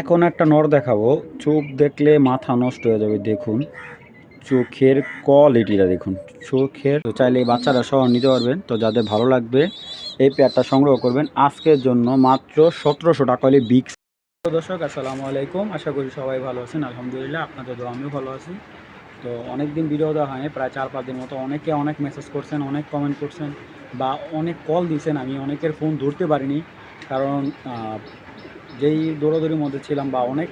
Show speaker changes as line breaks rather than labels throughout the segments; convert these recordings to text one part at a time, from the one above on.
এখন একটা নর দেখাবো। চোখ দেখলে মাথা নষ্ট হয়ে যাবে, দেখুন। চোখের কোয়ালিটিটা দেখুন। চোখের, তো চাইলে বাচ্চারা সহ নিতে পারবেন। তো যাদের ভালো লাগবে, এই পেয়ারটা সংগ্রহ করবেন। আজকের জন্য মাত্র সতেরোশো টাকা হলে বিগ দর্শক, আসসালামু আলাইকুম। আশা করি সবাই ভালো আছেন। আলহামদুলিল্লাহ, আপনাদের তো আমিও ভালো আছি। তো অনেক দিন ভিডিও দেওয়া হয়নি, প্রায় চার পাঁচ দিন মতো অনেকে অনেক মেসেজ করছেন, অনেক কমেন্ট করছেন, বা অনেক কল দিয়েছেন। আমি অনেকের ফোন ধরতে পারিনি, কারণ যেই দৌড়াদৌড়ির মধ্যে ছিলাম বা অনেক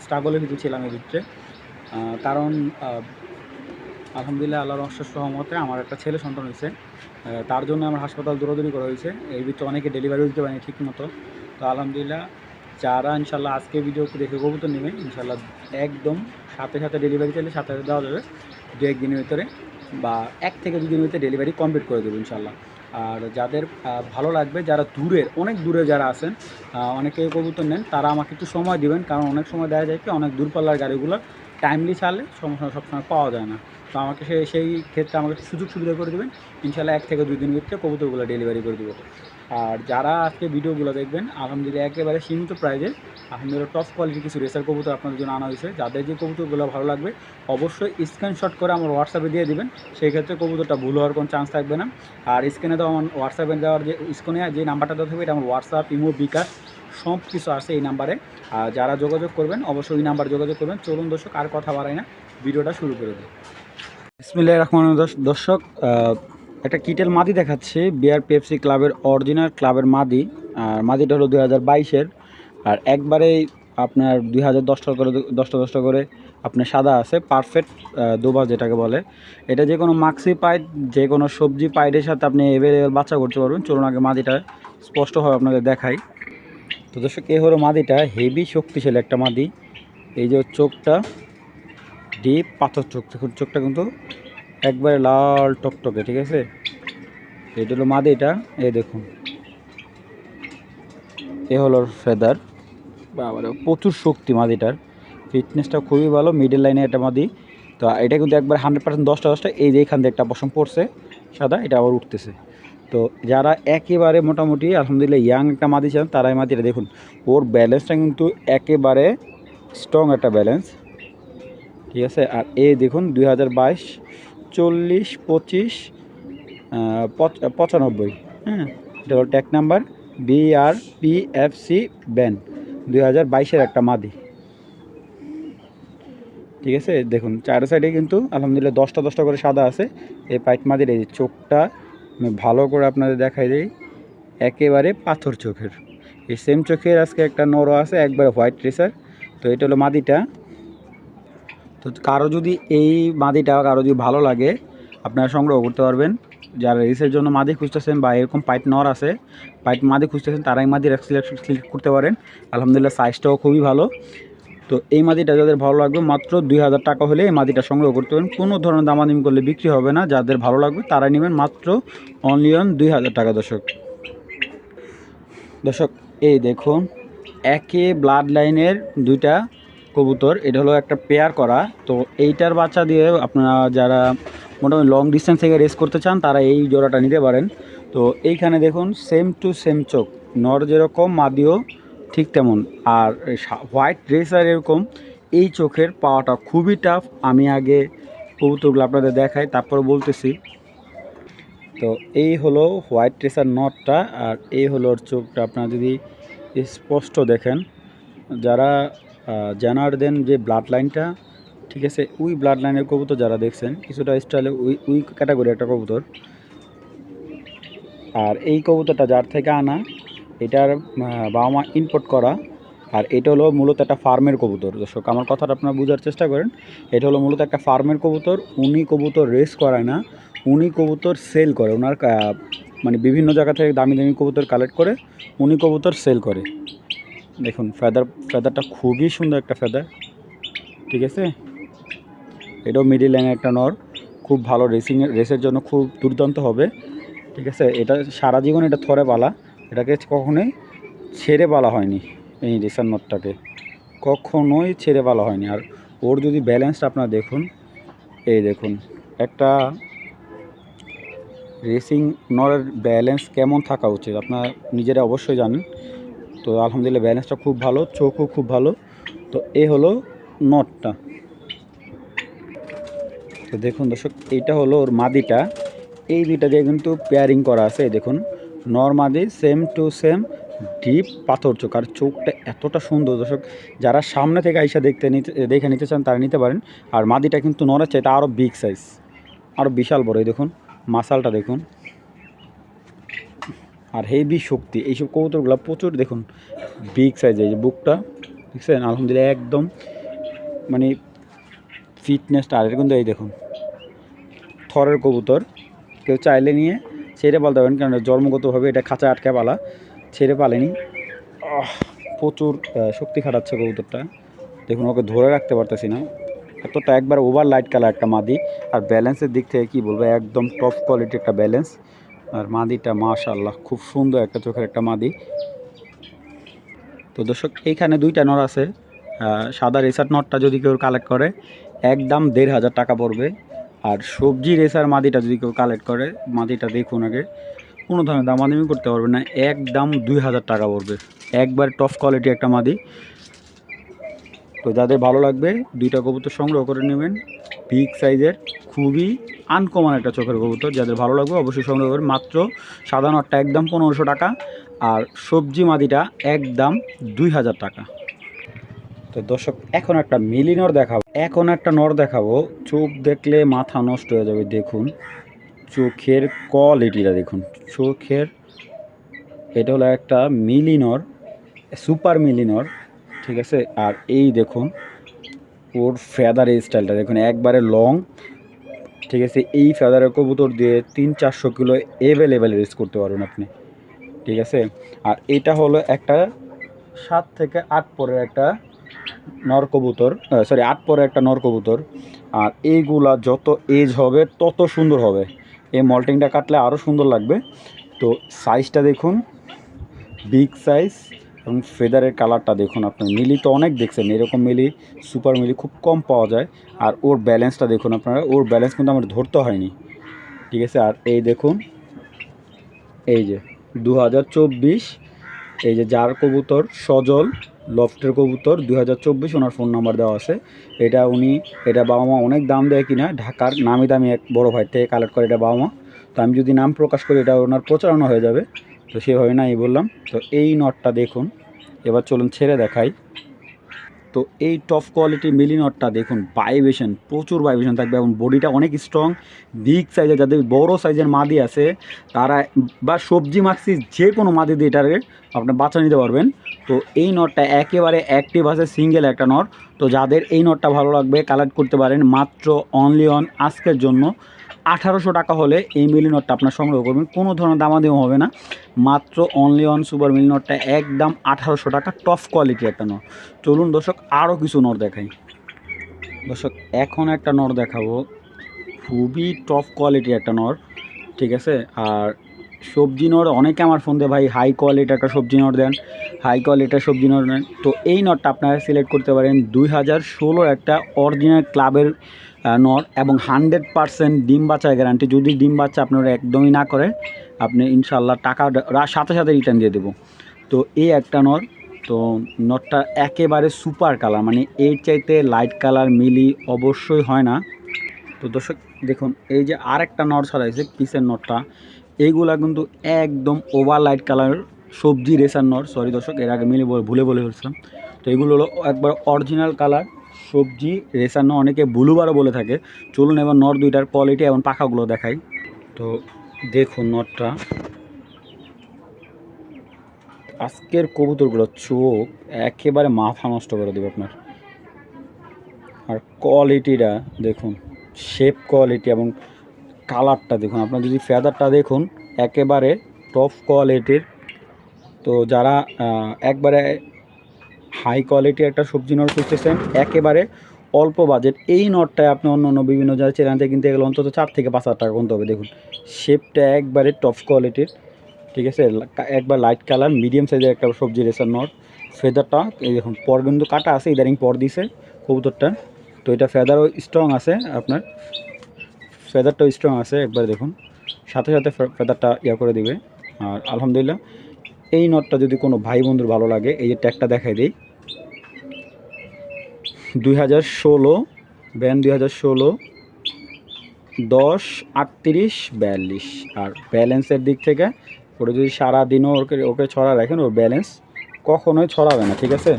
স্ট্রাগলের ভিতরে ছিলাম এর ভিতরে কারণ আলহামদুলিল্লাহ আল্লাহর অশেষ সহমতে আমার একটা ছেলে সন্তান হয়েছে তার জন্য আমার হাসপাতাল দৌড়াদৌড়ি করা হয়েছে এই ভিতরে অনেকে ডেলিভারি দিতে পারেনি ঠিক মতো তো আলহামদুলিল্লাহ যারা ইনশাল্লাহ আজকে ভিডিও দেখে কবুতর নেবে ইনশাল্লাহ একদম সাথে সাথে ডেলিভারি চাইলে সাথে সাথে দেওয়া যাবে দু একদিনের ভিতরে বা এক থেকে দুদিনের ভিতরে ডেলিভারি কমপ্লিট করে দেবো ইনশাল্লাহ আর যাদের ভালো লাগবে, যারা দূরে অনেক দূরে যারা আসেন অনেকে কবুতর নেন, তারা আমাকে একটু সময় দিবেন, কারণ অনেক সময় দেখা যায় কি, অনেক দূরপাল্লার গাড়িগুলো টাইমলি ছাড়লে সমস্যা সবসময় পাওয়া যায় না। তো আমাকে সে সেই ক্ষেত্রে আমাকে সুযোগ সুবিধা করে দেবেন। ইনশাল্লাহ এক থেকে দুই দিনের ভিতরে কবুতরগুলো ডেলিভারি করে দেবো। আর যারা আজকে ভিডিওগুলো দেখবেন, আলহামদুলিল্লাহ একেবারে সীমিত প্রাইজে আলহামদুলিল্লাহ টপ কোয়ালিটির কিছু রেসার কবুতর আপনাদের জন্য আনা হয়েছে। যাদের যে কবুতরগুলো ভালো লাগবে, অবশ্যই স্ক্রিনশট করে আমার হোয়াটসঅ্যাপে দিয়ে দিবেন। সেই ক্ষেত্রে কবুতরটা ভুল হওয়ার কোনো চান্স থাকবে না। আর স্ক্রিনে দেওয়া আমার হোয়াটসঅ্যাপে দেওয়ার যে স্ক্রিনে যে নাম্বারটা দেওয়া থাকবে, এটা আমার হোয়াটসঅ্যাপ ইমো বিকাশ সব কিছু আছে এই নাম্বারে আর যারা যোগাযোগ করবেন, অবশ্যই ওই নাম্বার যোগাযোগ করবেন। চলুন দর্শক, আর কথা বাড়াই না। ভিডিওটা শুরু করে দিই। বিসমিল্লাহির রহমান দর্শক একটা কিটেল মাদি দেখাচ্ছে বিআর পেপসি ক্লাবের অরিজিনাল ক্লাবের মাদি, আর মাদিটা হলো দুই হাজার বাইশের। আর একবারেই আপনার দুই হাজার দশটা করে, দশটা দশটা করে আপনার সাদা আছে পারফেক্ট দোবা যেটাকে বলে। এটা যে কোনো মাক্সি পাইট যে কোনো সবজি পাইটের সাথে আপনি এভেলেবেল বাচ্চা করতে পারবেন। চলুন আগে মাদিটা স্পষ্টভাবে আপনাকে দেখাই। তো দর্শক, এ হলো মাদিটা হেভি শক্তিশালী একটা মাদি। এই যে চোখটা ডিপ পাথর চোখ চোখটা কিন্তু একবারে লাল টকটকে, ঠিক আছে? এটা হলো মাদি এটা এ দেখুন। এ হলো ফেদার বাবারে, প্রচুর শক্তি মাদিটার। ফিটনেসটা খুবই ভালো মিডল লাইনে একটা মাদি। তো এটা কিন্তু একবার হান্ড্রেড পার্সেন্ট দশটা দশটা, এই যে এখান দিয়ে একটা পশম পড়ছে, সাদা, এটা আবার উঠতেছে। তো যারা একেবারে মোটামুটি, আলহামদুলিল্লাহ ইয়াং একটা মাদি চান, তারাই এই মাদিটা দেখুন। ওর ব্যালেন্সটা কিন্তু একেবারে স্ট্রং একটা ব্যালেন্স ঠিক আছে? আর এই দেখুন, দুই হাজার বাইশ, চল্লিশ, পঁচিশ পঁচানব্বই হ্যাঁ? এটা হলো ট্যাগ নাম্বার বিআর পিএফসি ব্যান দুই হাজার বাইশের একটা মাদি। ঠিক আছে? দেখুন চার সাইডে কিন্তু আলহামদুলিল্লাহ দশটা দশটা করে সাদা আছে। এই পাইট মাদির এই চোখটা, আমি ভালো করে আপনাদের দেখাই দিই। একেবারে পাথর চোখের। এই সেম চোখের আজকে একটা নরো আছে, একবারে হোয়াইট রেসার তো এটা হলো মাদিটা। তো কারও যদি এই মাদিটা কারও যদি ভালো লাগে, আপনারা সংগ্রহ করতে পারবেন। যারা রেসের জন্য মাদি খুঁজতেছেন বা এরকম পাইট নর আছে, পাইট মাদি খুঁজতেছেন, তারাই মাদির সিলেক্ট সিলেক্ট করতে পারেন। আলহামদুলিল্লাহ সাইজটাও খুবই ভালো। তো এই মাদিটা যাদের ভালো লাগবে, মাত্র দুই হাজার টাকা হলে এই মাদিটা সংগ্রহ করতে পারেন। কোনো ধরনের দামাদামি করলে বিক্রি হবে না, যাদের ভালো লাগবে তারাই নেবেন। মাত্র অনলি অন দুই হাজার টাকা, দর্শক। দর্শক, এই দেখুন, একে ব্লাড লাইনের দুইটা কবুতর, এটা হলো একটা পেয়ার করা। তো এইটার বাচ্চা দিয়ে আপনারা যারা মোটামুটি লং ডিস্টেন্স থেকে রেস করতে চান, তারা এই জোড়াটা নিতে পারেন। তো এইখানে দেখুন সেম টু সেম চোখ, নর যেরকম, মাদিও ঠিক তেমন। আর হোয়াইট রেসার এরকম, এই চোখের পাওয়াটা খুবই টাফ আমি আগে কবুতরগুলো আপনাদের দেখাই, তারপর বলতেছি। তো এই হলো হোয়াইট রেসার নটটা আর এই হলো ওর চোখটা, আপনারা যদি স্পষ্ট দেখেন, যারা জানার দেন যে ব্লাড লাইনটা ঠিক আছে উই ব্লাড লাইনের কবুতর যারা দেখছেন, কিছুটা স্টাইলে উই উই ক্যাটাগরি একটা কবুতর। আর এই কবুতরটা যার থেকে আনা, এটার বাবা মা ইম্পোর্ট করা, আর এটা হলো মূলত একটা ফার্মের কবুতর। দর্শক, আমার কথাটা আপনারা বোঝার চেষ্টা করেন, এটা হলো মূলত একটা ফার্মের কবুতর, উনি কবুতর রেস করায় না, উনি কবুতর সেল করে, ওনার মানে বিভিন্ন জায়গা থেকে দামি দামি কবুতর কালেক্ট করে, উনি কবুতর সেল করে। দেখুন ফেদার ফেদারটা খুবই সুন্দর একটা ফেদার ঠিক আছে? এটাও মিডিল লাইনের একটা নর, খুব ভালো রেসিংয়ের রেসের জন্য খুব দুর্দান্ত হবে, ঠিক আছে? এটা সারা জীবন এটা থরে পালা এটাকে কখনোই ছেড়ে পালা হয়নি, এই রেসার নটটাকে কখনোই ছেড়ে পালা হয়নি। আর ওর যদি ব্যালেন্সটা আপনারা দেখুন, এই দেখুন, একটা রেসিং নরের ব্যালেন্স কেমন থাকা উচিত? আপনারা নিজেরা অবশ্যই জানেন। তো আলহামদুলিল্লাহ ব্যালেন্সটা খুব ভালো, চোখও খুব ভালো। তো এ হলো নটটা। তো দেখুন দর্শক, এইটা হলো ওর মাদিটা। এই দুইটা দিয়ে কিন্তু পেয়ারিং করা আছে দেখুন। নর মাদি সেম টু সেম ডিপ পাথর চোখ। আর চোখটা এতটা সুন্দর দর্শক, যারা সামনে থেকে আইসা দেখতে নিতে, দেখে নিতে চান তারা নিতে পারেন। আর মাদিটা কিন্তু নরের চাইতে আরও বিগ সাইজ আরও বিশাল বড়, এই দেখুন। মাসালটা দেখুন। আর হেভি শক্তি। এইসব কবুতরগুলো প্রচুর, দেখুন বিগ সাইজ এই যে বুকটা, দেখছেন? আলহামদুলিল্লাহ একদম মানে ফিটনেসটা আর কিন্তু এই দেখুন, থরের কবুতর। কেউ চাইলে নিয়ে ছেড়ে পালতে পারেন কারণ জন্মগতভাবে এটা খাঁচা আটকে পালা, ছেড়ে পালেনি। প্রচুর শক্তি খাটাচ্ছে কবুতরটা। দেখুন, ওকে ধরে রাখতে পারতেছি না। এতটা একবার ওভার লাইট কালার একটা মাদি। আর ব্যালেন্সের দিক থেকে কি বলব, একদম টপ কোয়ালিটির একটা ব্যালেন্স আর মাদিটা মাশাল্লাহ খুব সুন্দর একটা চোখের একটা মাদি। তো দর্শক, এইখানে দুইটা নর আছে। সাদা রেসার নটটা যদি কেউ কালেক্ট করে, একদম দেড় হাজার টাকা পড়বে। আর সবজি রেসার মাদিটা যদি কেউ কালেক্ট করে, মাদিটা দেখুন আগে। কোনো ধরনের দামাদামি করতে পারবে না, একদম দুই হাজার টাকা পড়বে। একবার টপ কোয়ালিটি একটা মাদি। তো যাদের ভালো লাগবে, দুইটা কবুতর সংগ্রহ করে নেবেন। বিগ সাইজের খুবই আনকমন একটা চোখের কবুতর, যাদের ভালো লাগবে অবশ্যই সংগ্রহ করবেন। মাত্র সাদা নটটা একদম পনেরোশো টাকা আর সবজি মাদিটা একদম দুই হাজার টাকা। তো দর্শক, এখন একটা মিলি নর দেখাবো। এখন একটা নর দেখাবো। চোখ দেখলে মাথা নষ্ট হয়ে যাবে, দেখুন। চোখের কোয়ালিটিটা দেখুন। চোখের, এটা হলো একটা মিলিনর সুপার মিলিনর ঠিক আছে? আর এই দেখুন, ওর ফেদার স্টাইলটা দেখুন। একবারে লং ঠিক আছে, এই ফেদারের কবুতর দিয়ে তিন চারশো কিলো অ্যাভেলেবেল রেস করতে পারবেন আপনি। ঠিক আছে? আর এটা হলো একটা সাত থেকে আট পরের একটা নর কবুতর সরি আট পরে একটা নর কবুতর। আর এইগুলা যত এজ হবে, তত সুন্দর হবে। এই মল্টিংটা কাটলে আরও সুন্দর লাগবে। তো সাইজটা দেখুন বিগ সাইজ এবং ফেদারের কালারটা দেখুন আপনার, মিলি তো অনেক দেখছেন, এরকম মিলি, সুপার মিলি খুব কম পাওয়া যায়। আর ওর ব্যালেন্সটা দেখুন আপনারা, ওর ব্যালেন্স কিন্তু আমার ধরতে হয়নি। ঠিক আছে, আর এই দেখুন, এই যে দু হাজার চব্বিশ, এই যে যার কবুতর, সজল, লফটের কবুতর দু হাজার চব্বিশ ওনার ফোন নাম্বার দেওয়া আছে। এটা উনি, এটা বাবা মা অনেক দাম দেয় কিনা, ঢাকার নামি দামি এক বড় ভাই থেকে কালেক্ট করে এটা বাবা মা। তো আমি যদি নাম প্রকাশ করি, এটা ওনার প্রচারণা হয়ে যাবে। তো সেভাবে না আমি বললাম। তো এই নটটা দেখুন। এবার চলুন ছেড়ে দেখাই। তো এই টপ কোয়ালিটি মিলি নটটা দেখুন ভাইব্রেশন প্রচুর ভাইব্রেশন থাকবে এবং বডিটা অনেক স্ট্রং বিগ সাইজের যাদের বড় সাইজের মাদি আছে, তারা বা সবজি মাক্সি যে কোনো মাদি দিয়ে এটারে আপনি বাচ্চা নিতে পারবেন। তো এই নটটা একেবারে অ্যাক্টিভ আছে সিঙ্গেল একটা নট। তো যাদের এই নটটা ভালো লাগবে কালেক্ট করতে পারেন। মাত্র অনলি অন আজকের জন্য। আঠারোশো টাকা হলে এই মিলি নটটা আপনার সংগ্রহ করবেন। কোনো ধরনের দামাদামি হবে না। মাত্র অনলি অন সুপার মিলি নটটা একদম আঠারোশো টাকা টপ কোয়ালিটির একটা নট। চলুন দর্শক আরও কিছু নট দেখাই। দর্শক, এখন একটা নট দেখাবো। খুবই টপ কোয়ালিটির একটা নট, ঠিক আছে? আর সবজি নট, অনেকে আমার ফোন দিয়ে, ভাই হাই কোয়ালিটির একটা সবজি নট দেন হাই কোয়ালিটির সবজি নট দেন। তো এই নটটা আপনারা সিলেক্ট করতে পারেন। দুই হাজার একটা অরিজিনাল ক্লাবের নট এবং হান্ড্রেড পারসেন্ট ডিম বাচ্চার গ্যারান্টি যদি ডিম বাচ্চা আপনারা একদমই না করে, আপনি ইনশাল্লাহ টাকা সাথে সাথে রিটার্ন দিয়ে দেবো। তো এই একটা নট তো নটটা একেবারে সুপার কালার মানে এর চাইতে লাইট কালার মিলি অবশ্যই হয় না। তো দর্শক, দেখুন, এই যে আরেকটা নট ছড়াইছে পিসের নটটা এইগুলা কিন্তু একদম ওভার লাইট কালার সবজি রেসার নট সরি দর্শক, এর আগে মিলে ভুলে বলে ফেলছিলাম। তো এগুলো হলো একবার অরিজিনাল কালার সবজি রেসার নট অনেকে ব্লুবারও বলে থাকে। চলুন এবার নট দুইটার কোয়ালিটি এবং পাখাগুলো দেখাই। তো দেখুন নটটা আজকের কবুতরগুলো চোখ একেবারে মাথা নষ্ট করে দেবে আপনার। আর কোয়ালিটিটা দেখুন শেপ কোয়ালিটি এবং কালারটা দেখুন। আপনার যদি ফেদারটা দেখুন, একেবারে টপ কোয়ালিটির তো যারা একবারে হাই কোয়ালিটি একটা সবজি নট খুঁজতেছেন, একেবারে অল্প বাজেট। এই নটটায় আপনি অন্য অন্য বিভিন্ন জায়গায় থেকে কিনতে গেলে অন্তত চার থেকে পাঁচ হাজার টাকা কিনতে হবে, দেখুন। শেপটা একবারে টপ কোয়ালিটির ঠিক আছে? একবার লাইট কালার মিডিয়াম সাইজের একটা সবজি রেসার নট। ফেদারটা এই দেখুন, পর কিন্তু কাটা আছে ইদারিং পর দিছে কবুতরটা। তো এটা ফেদারও স্ট্রং আছে আপনার। ফেদারটাও স্ট্রং আছে, একবার দেখুন। সাথে সাথে ফেদারটা ইয়া করে দিবে। আর আলহামদুলিল্লাহ এই নটটা যদি কোনো ভাই বন্ধুর ভালো লাগে, এই যে ট্যাগটা দেখাই দিই। দুই হাজার ষোলো ব্যান দুই হাজার ষোলো, দশ, আটত্রিশ, বিয়াল্লিশ। আর ব্যালেন্সের দিক থেকে, ওটা যদি সারাদিনও ওকে ওকে ছড়া রাখেন, ওর ব্যালেন্স কখনোই ছড়াবে না, ঠিক আছে?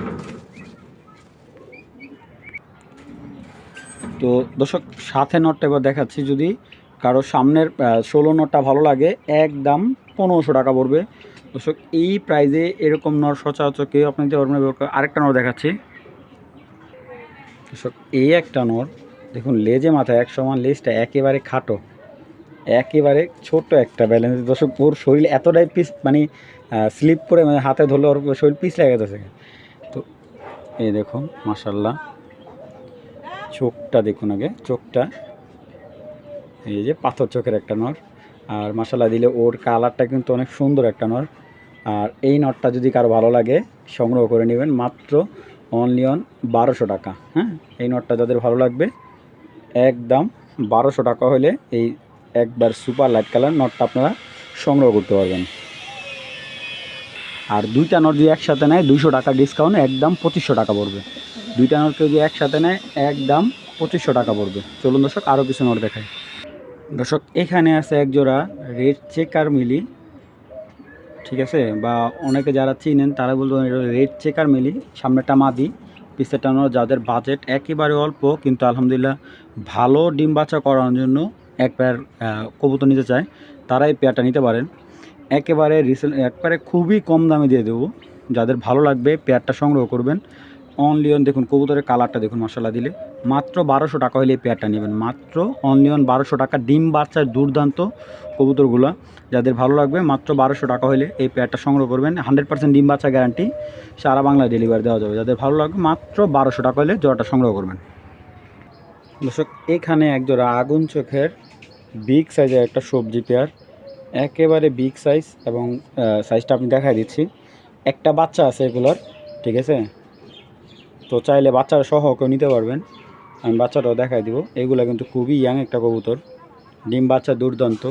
তো দর্শক, সাথে নটটা এবার দেখাচ্ছি যদি কারও সামনের ষোলো নটটা ভালো লাগে, একদম পনেরোশো টাকা পড়বে। দর্শক, এই প্রাইজে এরকম নর সচরাচর কেউ আপনি দিতে পারবেন আরেকটা নর দেখাচ্ছি। দর্শক, এই একটা নর, দেখুন, লেজে মাথায় এক সমান, লেজটা একেবারে খাটো, একেবারে ছোট্ট একটা ব্যালেন্স দর্শক, ওর শরীর এতটাই পিস মানে স্লিপ করে মানে হাতে ধরলে ওর শরীর পিস লেগে গেছে। তো, এই দেখুন মাসাল্লাহ চোখটা দেখুন আগে, চোখটা। এই যে, পাথর চোখের একটা নর। আর মশলা দিলে ওর কালারটা কিন্তু অনেক সুন্দর একটা নর। আর এই নটটা যদি কারও ভালো লাগে, সংগ্রহ করে নেবেন মাত্র অনলি অন বারোশো টাকা। হ্যাঁ এই নটটা যাদের ভালো লাগবে, একদম বারোশো টাকা হলে এই একবার সুপার লাইট কালার নটটা আপনারা সংগ্রহ করতে পারবেন। আর দুইটা নট যদি একসাথে নেয়, দুইশো টাকা ডিসকাউন্ট একদম পঁচিশশো টাকা পড়বে। দুইটা নোট যদি একসাথে নেয়, একদম পঁচিশশো টাকা পড়বে। চলুন দর্শক আরও কিছু নট দেখায় দর্শক, এখানে আছে এক জোড়া রেড চেকার মিলি। ঠিক আছে? বা অনেকে যারা চিনেন, তারা বলব রেড চেকার মিলি। সামনেটা মাদি পিসেটা নোট যাদের বাজেট একেবারে অল্প, কিন্তু আলহামদুলিল্লাহ ভালো ডিম বাচ্চা করানোর জন্য এক পেয়ার কবুতর নিতে চায় তারা এই পেয়ারটা নিতে পারেন। একেবারে রিসেন্ট একবারে খুবই কম দামে দিয়ে দেবো। যাদের ভালো লাগবে পেয়ারটা সংগ্রহ করবেন। অনলি অন দেখুন, কবুতরের কালারটা দেখুন, মশলা দিলে। মাত্র বারোশো টাকা হলে এই পেয়ারটা নেবেন। মাত্র অনলি অন বারোশো টাকা। ডিম বাচ্চার দুর্দান্ত কবুতরগুলো। যাদের ভালো লাগবে, মাত্র বারোশো টাকা হলে এই পেয়ারটা সংগ্রহ করবেন। হান্ড্রেড পার্সেন্ট ডিম বাচ্চা গ্যারান্টি সারা বাংলায় ডেলিভারি দেওয়া যাবে। যাদের ভালো লাগবে, মাত্র বারোশো টাকা হলে জোড়াটা সংগ্রহ করবেন। দর্শক, এখানে একজোড়া আগুন চোখের বিগ সাইজের একটা সবজি পেয়ার একেবারে বিগ সাইজ এবং সাইজটা আপনি দেখাই দিচ্ছি। একটা বাচ্চা আছে এগুলোর, ঠিক আছে? তো চাইলে বাচ্চারা সহ কেউ নিতে পারবেন। আমি বাচ্চাটাও দেখাই দিব। এগুলো কিন্তু খুবই ইয়াং একটা কবুতর। ডিম বাচ্চা দুর্দান্ত।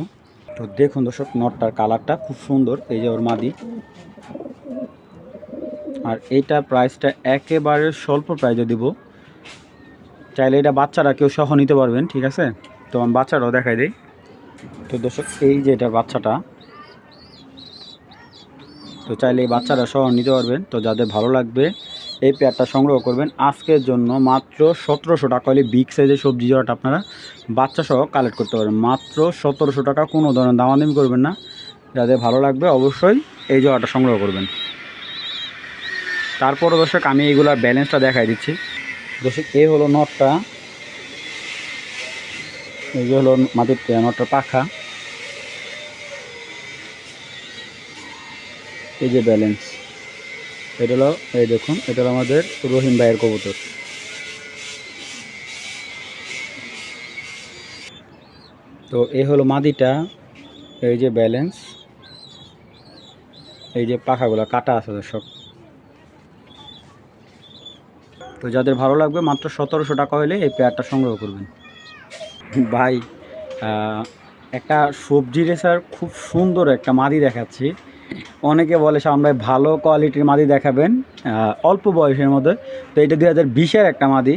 তো দেখুন দর্শক, নটটার কালারটা খুব সুন্দর, এই যে ওর মাদি। আর এইটা প্রাইসটা একেবারে স্বল্প প্রাইজে দিব। চাইলে এটা বাচ্চারা কেউ সহ নিতে পারবেন, ঠিক আছে? তো আমি বাচ্চাটাও দেখাই দিই। তো দর্শক, এই যে এটা বাচ্চাটা। তো চাইলে এই বাচ্চারা সহ নিতে পারবেন। তো যাদের ভালো লাগবে এই পেয়ারটা সংগ্রহ করবেন আজকের জন্য মাত্র সতেরোশো টাকা। হলে বিগ সাইজের সবজি জোড়াটা আপনারা বাচ্চা সহ কালেক্ট করতে পারেন মাত্র সতেরোশো টাকা, কোনো ধরনের দামাদামি করবেন না। যাদের ভালো লাগবে অবশ্যই এই জোড়াটা সংগ্রহ করবেন। তারপরে দর্শক, আমি এইগুলার ব্যালেন্সটা দেখাই দিচ্ছি। দর্শক এই হলো নটটা। এই যে হলো মাটির নটটার পাখা। এই যে ব্যালেন্স এটা হলো, এই দেখুন, এটা হলো আমাদের রহিম ভাইয়ের কবুতর। তো এই হলো মাদিটা, এই যে ব্যালেন্স, এই যে পাখাগুলো, কাটা আছে সব। তো যাদের ভালো লাগবে, মাত্র সতেরোশো টাকা হলে এই পেয়ারটা সংগ্রহ করবেন। ভাই একটা সবজি রেসার খুব সুন্দর একটা মাদি দেখাচ্ছি। অনেকে বলে ভাই ভালো কোয়ালিটির মাদি দেখাবেন অল্প বয়সের মধ্যে। তো এটা দুই হাজার বিশের একটা মাদি।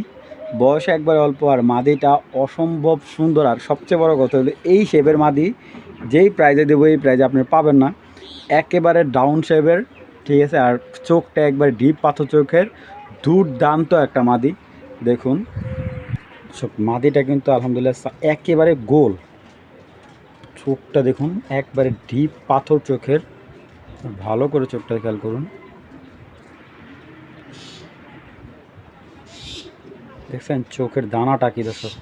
বয়স একবার অল্প, আর মাদিটা অসম্ভব সুন্দর, আর সবচেয়ে বড় কথা হলো এই শেপের মাদি, যেই প্রাইজে দেবো এই প্রাইজে আপনি পাবেন না। একেবারে ডাউন শেপের ঠিক আছে? আর চোখটা একবার ডিপ পাথর চোখের, দুর্দান্ত একটা মাদি। দেখুন মাদিটা কিন্তু আলহামদুলিল্লাহ একেবারে গোল। চোখটা দেখুন, একবারে ডিপ পাথর চোখের। ভালো করে চোখটা খেয়াল করুন। দেখছেন চোখের দানাটা কি দর্শক?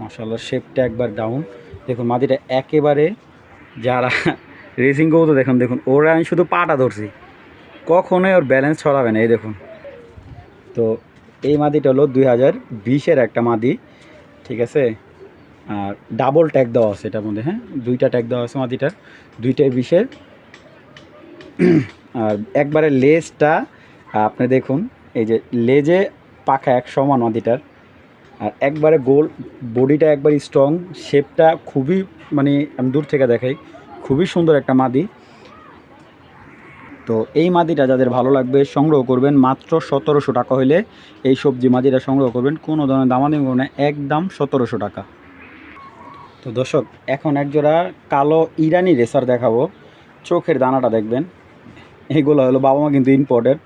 মাসাল্লাহ শেপটা একবার ডাউন দেখুন মাদিটা একেবারে যারা রেসিং করব তো দেখুন দেখুন, ওরা আমি শুধু পাটা ধরছি। কখনোই ওর ব্যালেন্স ছড়াবে না, এই দেখুন। তো এই মাদিটা হলো দুই হাজার বিশের একটা মাদি ঠিক আছে? আর ডাবল ট্যাগ দেওয়া আছে এটার মধ্যে হ্যাঁ? দুইটা ট্যাগ দেওয়া আছে মাদিটার দুইটাই বিশের। আর একবারে লেজটা, আপনি দেখুন, এই যে লেজে পাখা এক সমান মাদিটার আর একবারে গোল, বডিটা একবার স্ট্রং শেপটা খুবই মানে আমি দূর থেকে দেখাই, খুবই সুন্দর একটা মাদি। তো এই মাদিটা যাদের ভালো লাগবে, সংগ্রহ করবেন মাত্র সতেরোশো টাকা হলে এই সবজি মাদিটা সংগ্রহ করবেন, কোনো ধরনের দামাদামি করবেন একদম সতেরোশো টাকা। তো দর্শক, এখন একজোড়া কালো ইরানি রেসার দেখাবো, চোখের দানাটা দেখবেন। এগুলো হলো বাবা মা কিন্তু ইম্পর্টেন্ট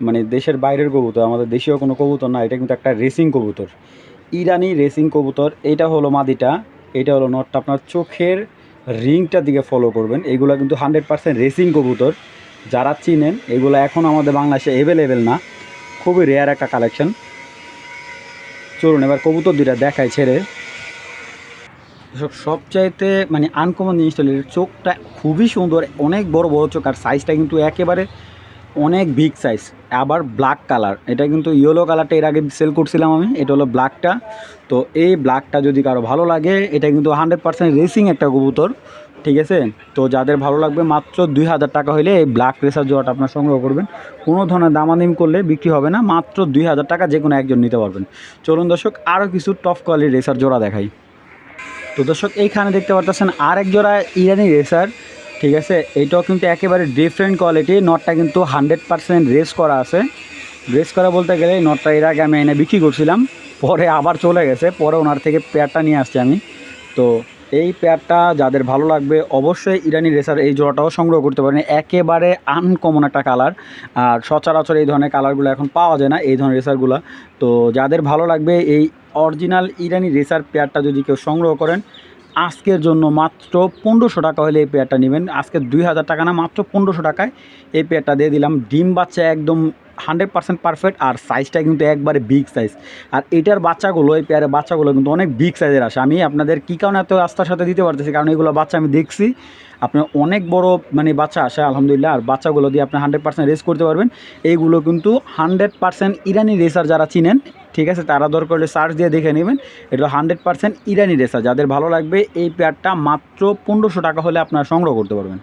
মানে দেশের বাইরের কবুতর, আমাদের দেশীয় কোনো কবুতর না, এটা কিন্তু একটা রেসিং কবুতর। ইরানি রেসিং কবুতর এইটা হলো মাদিটা, এটা হলো নটটা আপনার চোখের রিংটার দিকে ফলো করবেন, এগুলো কিন্তু হান্ড্রেড পার্সেন্ট রেসিং কবুতর। যারা চিনেন, এগুলো এখন আমাদের বাংলাদেশে অ্যাভেলেবেল না। খুবই রেয়ার একটা কালেকশন চলুন এবার কবুতর দুটা দেখায় ছেড়ে। সব সবচাইতে মানে আনকমন জিনিসটা চোখটা খুবই সুন্দর, অনেক বড় বড় চোখ, আর সাইজটা কিন্তু একেবারে অনেক বিগ সাইজ আবার ব্ল্যাক কালার এটা কিন্তু ইয়েলো কালারটা এর আগে সেল করছিলাম আমি, এটা হলো ব্ল্যাকটা তো এই ব্ল্যাকটা যদি কারও ভালো লাগে, এটা কিন্তু হান্ড্রেড পার্সেন্ট রেসিং একটা কবুতর, ঠিক আছে? তো যাদের ভালো লাগবে, মাত্র দুই হাজার টাকা হলে এই ব্ল্যাক রেসার জোড়াটা আপনার সংগ্রহ করবেন, কোনো ধরনের দামাদামি করলে বিক্রি হবে না, মাত্র দুই হাজার টাকা যে কোনো একজন নিতে পারবেন। চলুন দর্শক আরও কিছু টপ কোয়ালিটির রেসার জোড়া দেখাই। তো দর্শক, এইখানে দেখতে পারতেছেন আর এক জোড়া ইরানি রেসার। ঠিক আছে এইটাও কিন্তু একেবারে ডিফারেন্ট কোয়ালিটি নটটা কিন্তু হান্ড্রেড পার্সেন্ট রেস করা আছে। রেস করা বলতে গেলে নটটা এর আগে আমি এনে বিক্রি করছিলাম, পরে আবার চলে গেছে, পরে ওনার থেকে পেয়ারটা নিয়ে আসছি আমি। তো এই পেয়ারটা যাদের ভালো লাগবে, অবশ্যই ইরানি রেসার এই জোড়াটাও সংগ্রহ করতে পারেন। একেবারে আনকমন একটা কালার আর সচরাচর এই ধরনের কালারগুলো এখন পাওয়া যায় না, এই ধরনের রেসারগুলো। তো যাদের ভালো লাগবে, এই অরিজিনাল ইরানি রেসার পেয়ারটা যদি কেউ সংগ্রহ করেন, আজকের জন্য মাত্র পনেরোশো টাকা হলে এই পেয়ারটা নেবেন। আজকে দুই হাজার টাকা না, মাত্র পনেরোশো টাকায় এই পেয়ারটা দিয়ে দিলাম। ডিম বাচ্চা একদম হান্ড্রেড পার্সেন্ট পারফেক্ট, আর সাইজটা কিন্তু একবারে বিগ সাইজ। আর এটার বাচ্চাগুলো, এই পেয়ারের বাচ্চাগুলো কিন্তু অনেক বিগ সাইজের আসে। আমি আপনাদের কী কারণে এত আস্থার সাথে দিতে পারতেছি? কারণ এগুলো বাচ্চা আমি দেখছি। আপনার অনেক বড় মানে বাচ্চা আসে, আলহামদুলিল্লাহ। আর বাচ্চাগুলো দিয়ে আপনি হান্ড্রেড পার্সেন্ট রেস করতে পারবেন। এইগুলো কিন্তু হান্ড্রেড পার্সেন্ট ইরানি রেসার যারা চিনেন, ঠিক আছে, তারা দরকার হলে সার্চ দিয়ে দেখে নেবেন। এটা হান্ড্রেড পার্সেন্ট ইরানি রেসার যাদের ভালো লাগবে, এই পেয়ারটা মাত্র পনেরোশো টাকা হলে আপনারা সংগ্রহ করতে পারবেন।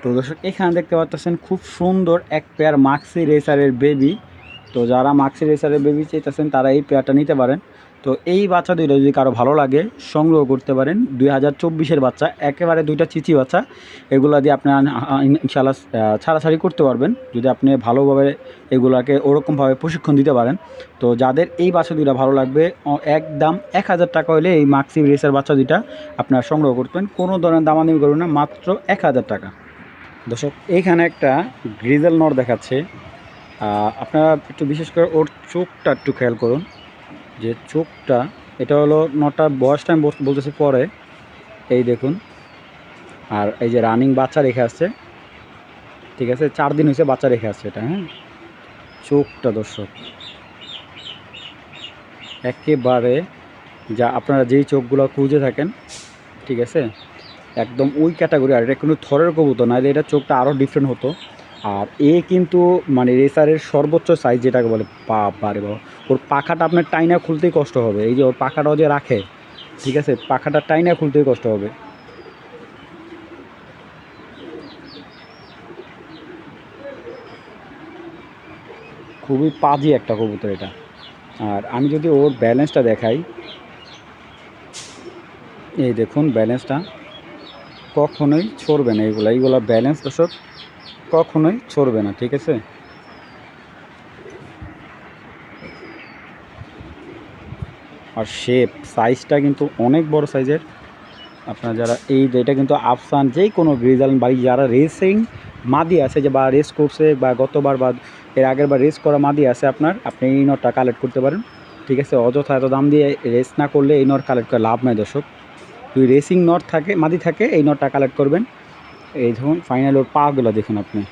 তো দর্শক, এখানে দেখতে পাচ্ছেন খুব সুন্দর এক পেয়ার মাক্সি রেসারের বেবি তো যারা মাক্সি রেসারের বেবি চাইতেছেন, তারা এই পেয়ারটা নিতে পারেন। তো এই বাচ্চা দুইটা যদি কারও ভালো লাগে, সংগ্রহ করতে পারেন। দুই হাজার চব্বিশের বাচ্চা, একেবারে দুইটা চিচি বাচ্চা। এগুলো দিয়ে আপনি ইনশাল্লাহ ছাড়াছাড়ি করতে পারবেন। যদি আপনি ভালোভাবে এগুলাকে ওরকমভাবে প্রশিক্ষণ দিতে পারেন। তো যাদের এই বাচ্চা দুইটা ভালো লাগবে একদম এক হাজার টাকা হলে এই মাক্সি রেসের বাচ্চা দুইটা আপনারা সংগ্রহ করতেন কোনো ধরনের দামাদামি করবেন না, মাত্র এক হাজার টাকা। দর্শক, এইখানে একটা গ্রিজেল নর দেখাচ্ছে। আপনারা একটু বিশেষ করে ওর চোখটা একটু খেয়াল করুন। যে চোখটা, এটা হলো নটা বয়সটা আমি বলতেছি পরে। এই দেখুন। আর এই যে রানিং বাচ্চা রেখে আসছে। ঠিক আছে? চার দিন হয়েছে বাচ্চা রেখে আসছে এটা হ্যাঁ? চোখটা দর্শক। একেবারে যা আপনারা যেই চোখগুলো খুঁজে থাকেন, ঠিক আছে? একদম ওই ক্যাটাগরি আর এটা কিন্তু থরের কবুতর না, এটা চোখটা আরও ডিফারেন্ট হতো। আর এ কিন্তু মানে রেসারের সর্বোচ্চ সাইজ যেটাকে বলে পা বারে বাবা। ওর পাখাটা আপনার টাইনা খুলতেই কষ্ট হবে। এই যে ওর পাখাটাও যে রাখে, ঠিক আছে? পাখাটা টাইনা খুলতেই কষ্ট হবে। খুবই পাজি একটা কবুতর এটা। আর আমি যদি ওর ব্যালেন্সটা দেখাই, এই দেখুন ব্যালেন্সটা কখনোই ছড়বে না এইগুলো এইগুলো ব্যালেন্স দর্শক কখনোই ছড়বে না, ঠিক আছে? আর শেপ সাইজটা কিন্তু অনেক বড় সাইজের আপনারা যারা এই এটা কিন্তু আফসান যেই কোনো গ্রিজাল বাড়ি, যারা রেসিং মাদি আছে যে, বা রেস করছে, বা গতবার বা এর আগের বার রেস করা মাদি আছে আপনার, আপনি এই নটটা কালেক্ট করতে পারেন, ঠিক আছে? অযথা এত দাম দিয়ে রেস না করলে এই নট কালেক্ট করে লাভ নাই দর্শক। যদি রেসিং নট থাকে, মাদি থাকে, এই নটটা কালেক্ট করবেন। এই ধরুন ফাইনাল ওর পাগুলো দেখুন আপনি।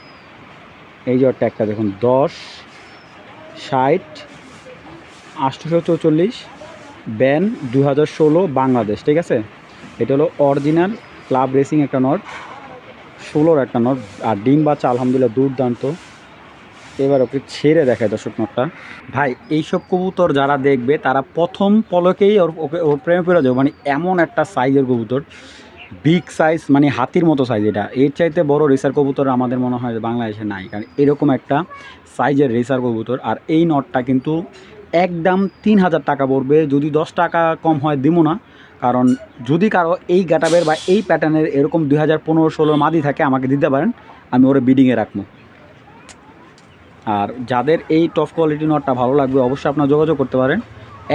এই যে ওর ট্যাগটা দেখুন, দশ, ষাট আটশোশো চৌচল্লিশ, ব্যান দু হাজার ষোলো বাংলাদেশ, ঠিক আছে? এটা হলো অরিজিনাল ক্লাব রেসিং একটা নট ষোলোর একটা নট আর ডিম বাচ্চা আলহামদুলিল্লাহ দুর্দান্ত। এবার ওকে ছেড়ে দেখায় দর্শক নটটা ভাই, এইসব কবুতর যারা দেখবে, তারা প্রথম পলকেই ওর ওকে, ওর প্রেমে পড়ে যাবে। মানে এমন একটা সাইজের কবুতর। বিগ সাইজ মানে হাতির মতো সাইজ এটা। এর চাইতে বড় রেসার কবুতর আমাদের মনে হয় বাংলাদেশে নাই, কারণ এরকম একটা সাইজের রেসার কবুতর। আর এই নটটা কিন্তু একদম তিন হাজার টাকা পড়বে। যদি দশ টাকা কম হয় দিব না, কারণ যদি কারও এই গ্যাটাবের বা এই প্যাটার্নের এরকম দুই হাজার পনেরো ষোলোর মাদি থাকে, আমাকে দিতে পারেন, আমি ওরা বিডিংয়ে রাখব। আর যাদের এই টপ কোয়ালিটি নটটা ভালো লাগবে, অবশ্যই আপনারা যোগাযোগ করতে পারেন।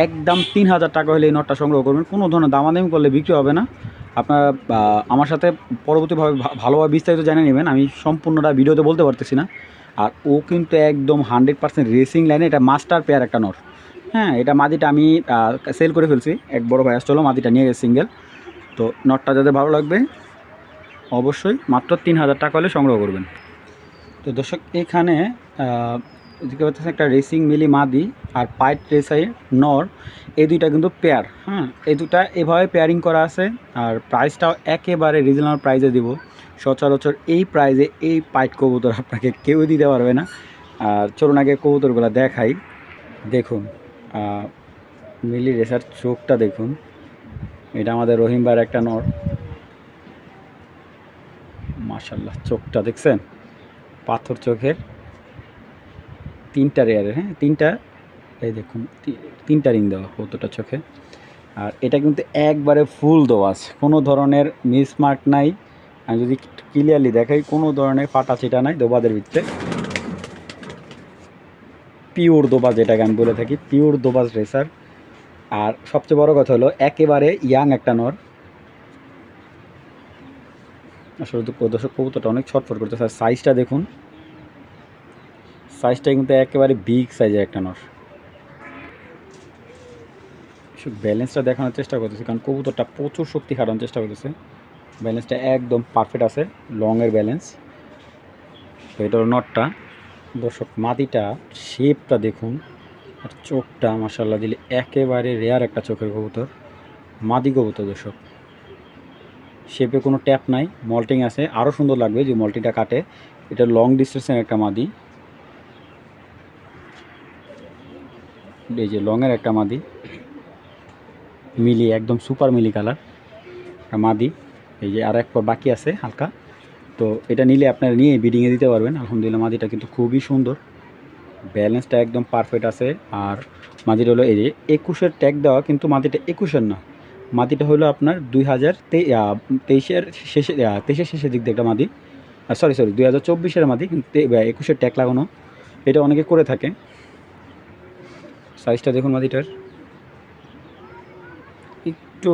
একদম তিন হাজার টাকা হলে এই নটটা সংগ্রহ করবেন। কোনো ধরনের দামাদামি করলে বিক্রি হবে না। আপনারা আমার সাথে পরবর্তীভাবে ভালোভাবে বিস্তারিত জানিয়ে নেবেন। আমি সম্পূর্ণটা ভিডিওতে বলতে পারতেছি না। আর ও কিন্তু একদম হান্ড্রেড পার্সেন্ট রেসিং লাইনে এটা মাস্টার পেয়ার একটা নর। হ্যাঁ এটা মাদিটা আমি সেল করে ফেলছি। এক বড় ভাই আসছিল, মাদিটা নিয়ে গেছে সিঙ্গেল। তো নটটা যাদের ভালো লাগবে, অবশ্যই মাত্র তিন হাজার টাকা হলে সংগ্রহ করবেন। তো দর্শক, এখানে দেখতে পাচ্ছেন একটা রেসিং মিলি মাদি আর পাইট রেসাই নর, এই দুইটা কিন্তু পেয়ার হ্যাঁ? এই দুটা এভাবে পেয়ারিং করা আছে আর প্রাইসটাও একেবারে রিজনেবল প্রাইজে দিব। সচরাচর এই প্রাইজে এই পাইট কবুতর আপনাকে কেউই দিতে পারবে না। আর চলুন আগে কবুতরগুলো দেখাই। দেখুন মিলি রেসার চোখটা দেখুন। এটা আমাদের রহিমবার একটা নর। মাশাল্লাহ চোখটা দেখছেন? পাথর চোখের। তিনটা রেয়ারের হ্যাঁ? তিনটা, এই দেখুন তিনটা রিং দেওয়া কতটা চোখে। আর এটা কিন্তু একবারে ফুল দেওয়া আছে, কোনো ধরনের মিসমার্ক নাই। আমি যদি ক্লিয়ারলি দেখাই, কোনো ধরনের ফাটা ছিটা নাই দোবাদের ভিতরে। পিওর দোবাজ যেটাকে আমি বলে থাকি, পিওর দোবাজ রেসার। আর সবচেয়ে বড় কথা হলো, একেবারে ইয়াং একটা নর। আসলে দর্শক, কবুতরটা অনেক ছটফট করতেছে, আর সাইজটা দেখুন। সাইজটা কিন্তু একেবারে বিগ সাইজের একটা নর ব্যালেন্সটা দেখানোর চেষ্টা করতেছে, কারণ কবুতরটা প্রচুর শক্তি খাটানোর চেষ্টা করতেছে। ব্যালেন্সটা একদম পারফেক্ট আছে লংয়ের ব্যালেন্স তো এটা হলো নটটা দর্শক, মাটিটা শেপটা দেখুন। আর চোখটা মাসাল্লাহ দিলে একেবারে রেয়ার একটা চোখের কবুতর। মাদি কবুতর, দর্শক। শেপে কোনো ট্যাপ নাই মল্টিং আছে। আরও সুন্দর লাগবে যে মল্টিটা কাটে। এটা লং ডিস্টেন্সের একটা মাদি। এই যে লংয়ের একটা মাদি। মিলি, একদম সুপার মিলি কালার একটা মাদি। এই যে আর এক পর বাকি আছে, হালকা। তো এটা নিলে আপনারা নিয়ে বিডিংয়ে দিতে পারবেন। আলহামদুলিল্লাহ, মাদিটা কিন্তু খুবই সুন্দর। ব্যালেন্সটা একদম পারফেক্ট আছে। আর মাদিটা হলো এই যে একুশের ট্যাগ দেওয়া, কিন্তু মাদিটা একুশের না। মাদিটা হলো আপনার দুই হাজার তেইশের শেষে তেইশের শেষের দিক দিয়ে একটা মাদি। সরি সরি দুই হাজার চব্বিশের মাদি, কিন্তু একুশের ট্যাগ লাগানো। এটা অনেকে করে থাকে। সাইজটা দেখুন মাদিটার। একটু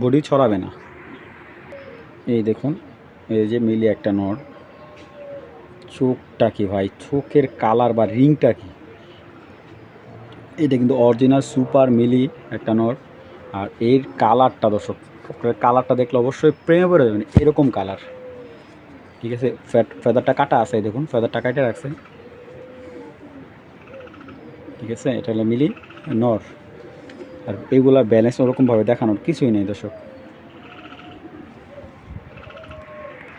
বডি ছড়াবে না। এই দেখুন, এই যে মিলি একটা নর চোখটা কি ভাই? চোখের কালার বা রিংটা কি? এটা কিন্তু অরিজিনাল সুপার মিলি একটা নর আর এর কালারটা দর্শক কালারটা দেখলে অবশ্যই প্রেমে পড়ে যাবেন, এরকম কালার। ঠিক আছে ফেদারটা কাটা আছে দেখুন, ফেদারটা কাটে রাখছে। ঠিক আছে? এটা হলো মিলি, নর। আর এগুলার ব্যালেন্স ওরকমভাবে দেখানোর কিছুই নেই দর্শক।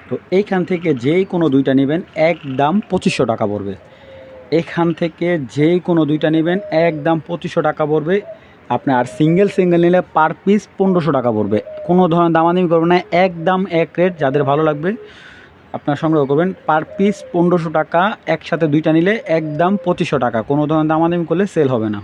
তো এইখান থেকে যেই কোনো দুইটা নেবেন, একদম পঁচিশশো টাকা পড়বে। এখান থেকে যেই কোনো দুইটা নেবেন, একদম পঁচিশশো টাকা পড়বে। আপনি আর সিঙ্গেল সিঙ্গেল নিলে পার পিস পনেরোশো টাকা পড়বে। কোনো ধরনের দামাদামি করবে না, একদম এক রেট যাদের ভালো লাগবে। আপনারা সংগ্রহ করবেন। পার পিস পনেরোশো টাকা, একসাথে দুইটা নিলে একদম পঁচিশশো টাকা। কোনো ধরনের দামাদামি করলে সেল হবে না।